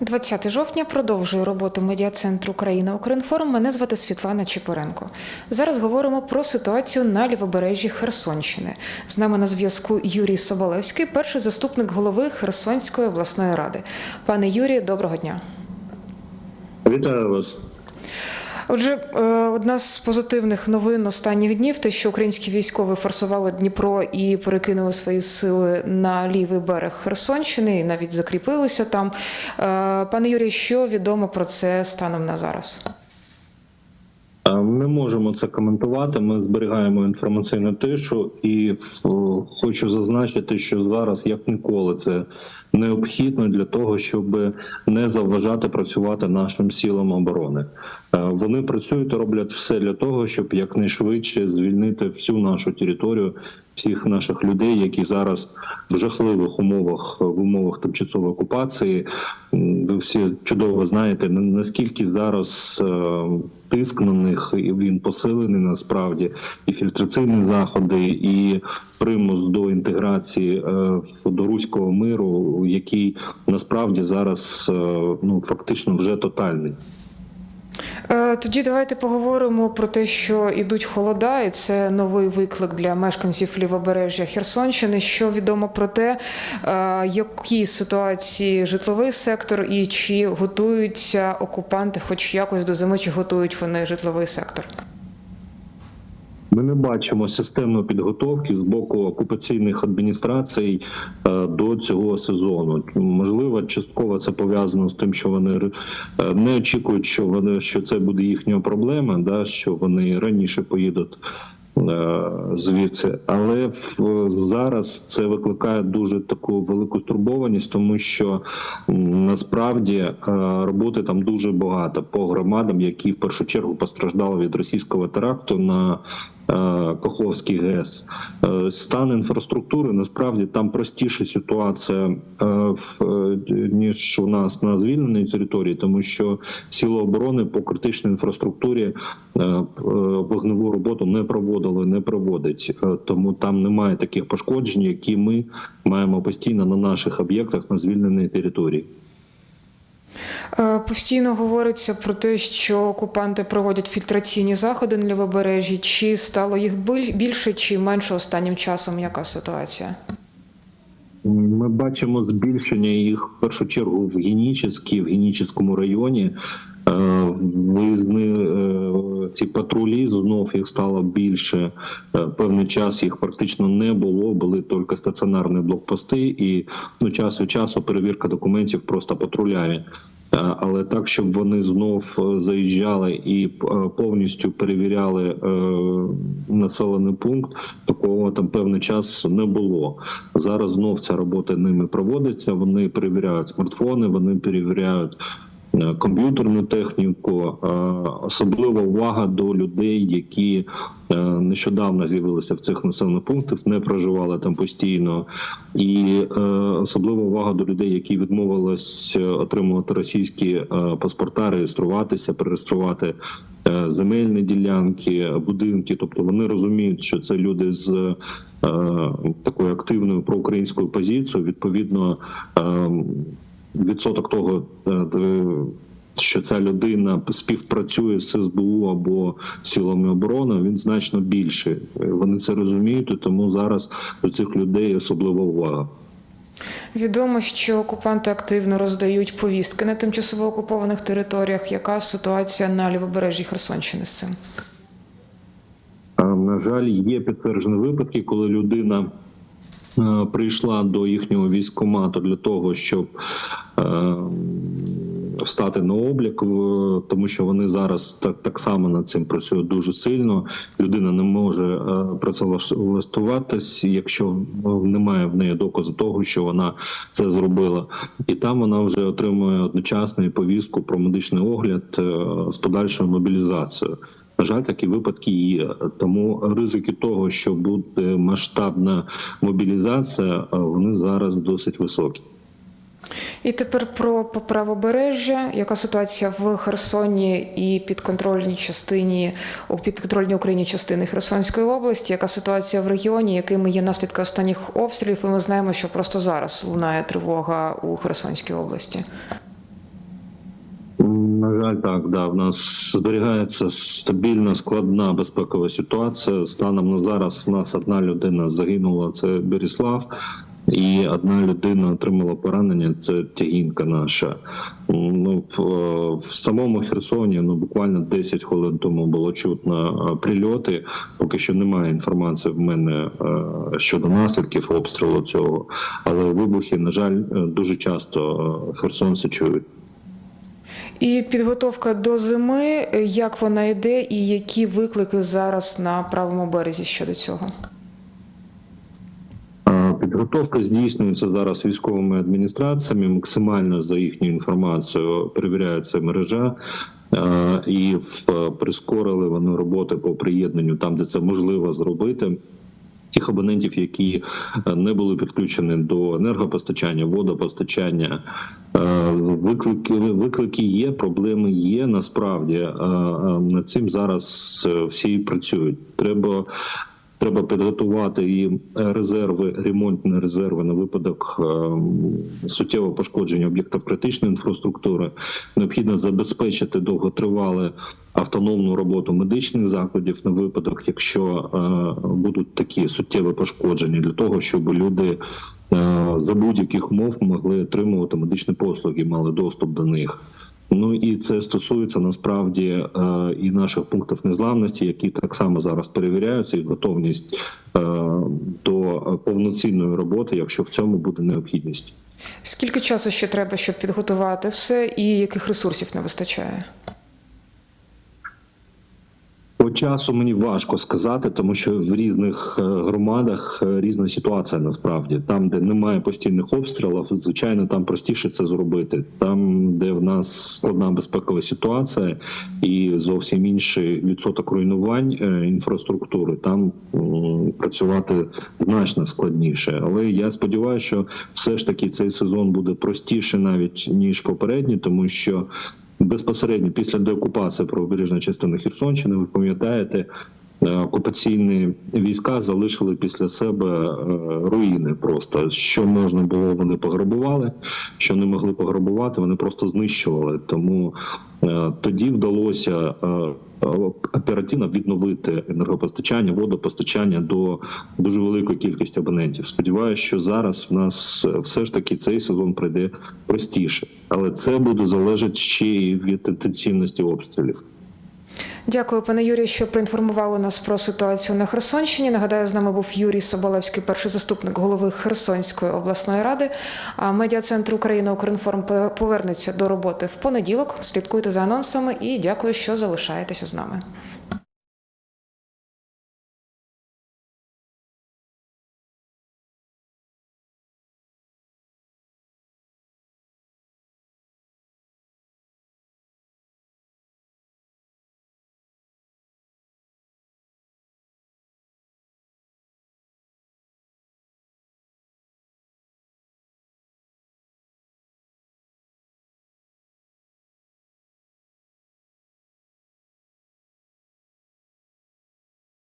20 жовтня продовжую роботу медіа-центру Україна Укрінформ. Мене звати Світлана Чепоренко. Зараз говоримо про ситуацію на лівобережжі Херсонщини. З нами на зв'язку Юрій Соболевський, перший заступник голови Херсонської обласної ради. Пане Юрію, доброго дня. Вітаю вас. Отже, е, одна з позитивних новин останніх днів те, що українські військові форсували Дніпро і перекинули свої сили на лівий берег Херсонщини, і навіть закріпилися там. Е, Пане Юрію, що відомо про це станом на зараз? А, Не можемо це коментувати. Ми зберігаємо інформаційну тишу, і хочу зазначити, що зараз як ніколи це необхідно для того, щоб не заважати працювати нашим силам оборони. Е, Вони працюють роблять все для того, щоб якнайшвидше звільнити всю нашу територію, всіх наших людей, які зараз в жахливих умовах в умовах тимчасової окупації. Ви всі чудово знаєте на- наскільки зараз е, тиск на них він посилений насправді, і фільтраційні заходи, і примус до інтеграції е, до руського миру, який насправді зараз е, ну фактично вже тотальний. Е, Тоді давайте поговоримо про те, що ідуть холода, і це новий виклик для мешканців лівобережжя Херсонщини. Що відомо про те, які ситуації житловий сектор і чи готуються окупанти, хоч якось до зими, чи готують вони житловий сектор? Ми не бачимо системної підготовки з боку окупаційних адміністрацій е, до цього сезону. Можливо, частково це пов'язано з тим, що вони е, не очікують, що вони що це буде їхня проблема, да що вони раніше поїдуть. е, Звідси, але зараз це викликає дуже таку велику стурбованість, тому що насправді роботи там дуже багато по громадам, які в першу чергу постраждали від російського теракту на е, Каховський ГЕС. Е, Стан інфраструктури насправді там простіша ситуація е, ніж у нас на звільненій території, тому що сили оборони по критичній інфраструктурі вогневу роботу не проводили, не проводить. Тому там немає таких пошкоджень, які ми маємо постійно на наших об'єктах на звільненій території. Е, Постійно говориться про те, що окупанти проводять фільтраційні заходи на лівобережжі. Чи стало їх більше чи менше останнім часом? Яка ситуація? Ми бачимо збільшення їх в першу чергу в Генічеській, в Генічеському районі. Е, Виїзни е, ці патрулі знов їх стало більше. Певний час їх практично не було. Були тільки стаціонарні блокпости, і ну час від часу перевірка документів просто патрулями. Е, Але так, щоб вони знов е, заїжджали і е, повністю перевіряли населений пункт, такого там певний час не було. Зараз знов ця робота ними проводиться. Вони перевіряють смартфони, вони перевіряють комп'ютерну техніку. Е, Особлива увага до людей, які е, нещодавно з'явилися в цих населених пунктах, не проживали там постійно, і е, особлива увага до людей, які відмовились е, отримувати російські е, паспорта, реєструватися, перереєструвати е, земельні ділянки, будинки. Тобто вони розуміють, що це люди з е, такою активною проукраїнською позицією. Відповідно, е, відсоток того, е, що ця людина співпрацює з СБУ або силами оборони, він значно більший. Е, Вони це розуміють, і тому зараз до цих людей особлива увага. Відомо, що окупанти активно роздають повістки на тимчасово окупованих територіях. Яка ситуація на лівобережжі Херсонщини з цим? На жаль, є підтверджені випадки, коли людина е, прийшла до їхнього військкомату для того, щоб е, стати на облік, в- тому що вони зараз так, так само над цим працюють дуже сильно. Людина не може е, працевлаштуватись, якщо е, немає в неї доказу того, що вона це зробила, і там вона вже отримує одночасно повістку про медичний огляд е, з подальшою мобілізацією. На жаль, такі випадки є. Тому ризики того, що буде масштабна мобілізація, е, вони зараз досить високі. І тепер про правобережжя. Яка ситуація в Херсоні і підконтрольній частині у підконтрольній Україні частини Херсонської області? Яка ситуація в регіоні? Якими є наслідки останніх обстрілів? І ми знаємо, що просто зараз лунає тривога у Херсонській області. На жаль, так да в нас зберігається стабільна складна безпекова ситуація. Станом на зараз в нас одна людина загинула. Це Беріслав. І одна людина отримала поранення. Це тягінка наша. Ну в, в самому Херсоні ну буквально 10 хвилин тому було чутно е, прильоти. Поки що немає інформації в мене е, щодо наслідків обстрілу цього, але вибухи, на жаль, е, дуже часто е, херсонці чують. І підготовка до зими, е, як вона йде, і які виклики зараз на правому березі щодо цього? Підготовка здійснюється зараз військовими адміністраціями. Максимально за їхньою інформацією перевіряється мережа. е, І прискорили вони роботи по приєднанню там, де це можливо зробити. Тих абонентів, які е, не були підключені до енергопостачання, водопостачання, Е, виклики, виклики є, проблеми є. Насправді Е, е, над цим зараз е, всі працюють. Треба Треба підготувати і резерви, ремонтні резерви на випадок е, суттєвого пошкодження об'єктів критичної інфраструктури. Необхідно забезпечити довготривале автономну роботу медичних закладів на випадок, якщо е, будуть такі суттєві пошкодження, для того, щоб люди е, за будь-яких умов могли отримувати медичні послуги, мали доступ до них. Ну і це стосується насправді е, і наших пунктів незламності, які так само зараз перевіряються, і готовність е, до повноцінної роботи, якщо в цьому буде необхідність. Скільки часу ще треба, щоб підготувати все, і яких ресурсів не вистачає? Часу мені важко сказати, тому що в різних е, громадах е, різна ситуація насправді. Там, де немає постійних обстрілів, звичайно, там простіше це зробити. Там, де в нас складна безпекова ситуація і зовсім інший відсоток руйнувань е, інфраструктури, там працювати значно складніше. Але я сподіваюся, що все ж таки цей сезон буде простіше навіть ніж попередній, тому що безпосередньо після деокупації правобережної частини Херсонщини, ви пам'ятаєте, е, окупаційні війська залишили після себе е, руїни. Просто що можна було, вони пограбували, що не могли пограбувати, вони просто знищували. Тому е, тоді вдалося оперативно відновити енергопостачання, водопостачання до дуже великої кількості абонентів. Сподіваюся, що зараз в нас е, все ж таки цей сезон пройде простіше, але це буде залежати ще й від інтенсивності обстрілів. Дякую, пане Юрію, що проінформували нас про ситуацію на Херсонщині. Нагадаю, з нами був Юрій Соболевський, перший заступник голови Херсонської обласної ради. А медіа-центр України Укрінформ повернеться до роботи в понеділок. Слідкуйте за анонсами і дякую, що залишаєтеся з нами.